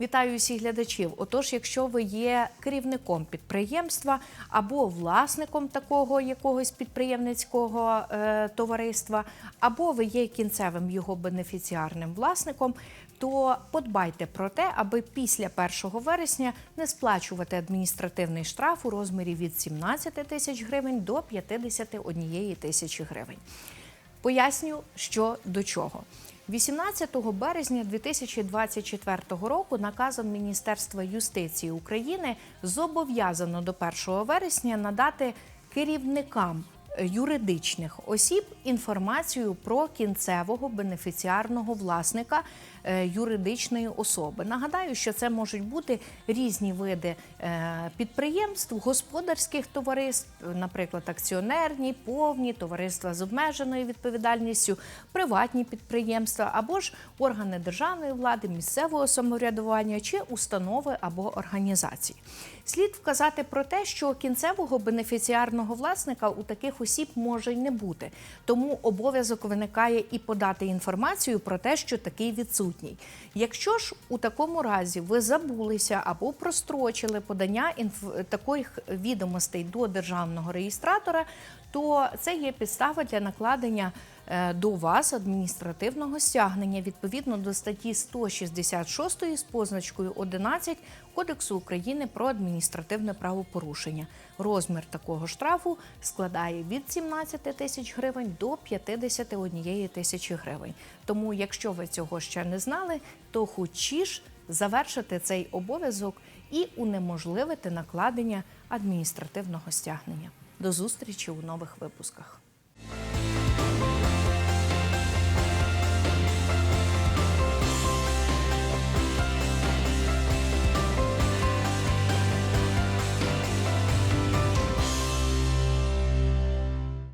Вітаю усіх глядачів. Отож, якщо ви є керівником підприємства або власником такого якогось підприємницького е, товариства, або ви є кінцевим його бенефіціарним власником, то подбайте про те, аби після 1 вересня не сплачувати адміністративний штраф у розмірі від 17 тисяч гривень до 51 тисячі гривень. Поясню, що до чого. 18 березня 2024 року наказом Міністерства юстиції України зобов'язано до 1 вересня надати керівникам юридичних осіб інформацію про кінцевого бенефіціарного власника е, юридичної особи. Нагадаю, що це можуть бути різні види е, підприємств, господарських товариств, наприклад, акціонерні, повні, товариства з обмеженою відповідальністю, приватні підприємства або ж органи державної влади, місцевого самоврядування чи установи або організації. Слід вказати про те, що кінцевого бенефіціарного власника у таких осіб може й не бути. Тому обов'язок виникає і подати інформацію про те, що такий відсутній. Якщо ж у такому разі ви забулися або прострочили подання інф- таких відомостей до державного реєстратора, то це є підстава для накладення до вас адміністративного стягнення відповідно до статті 166 з позначкою 11 Кодексу України про адміністративне правопорушення. Розмір такого штрафу складає від 17 тисяч гривень до 51 тисячі гривень. Тому, якщо ви цього ще не знали, то хочі завершити цей обов'язок і унеможливити накладення адміністративного стягнення. До зустрічі у нових випусках.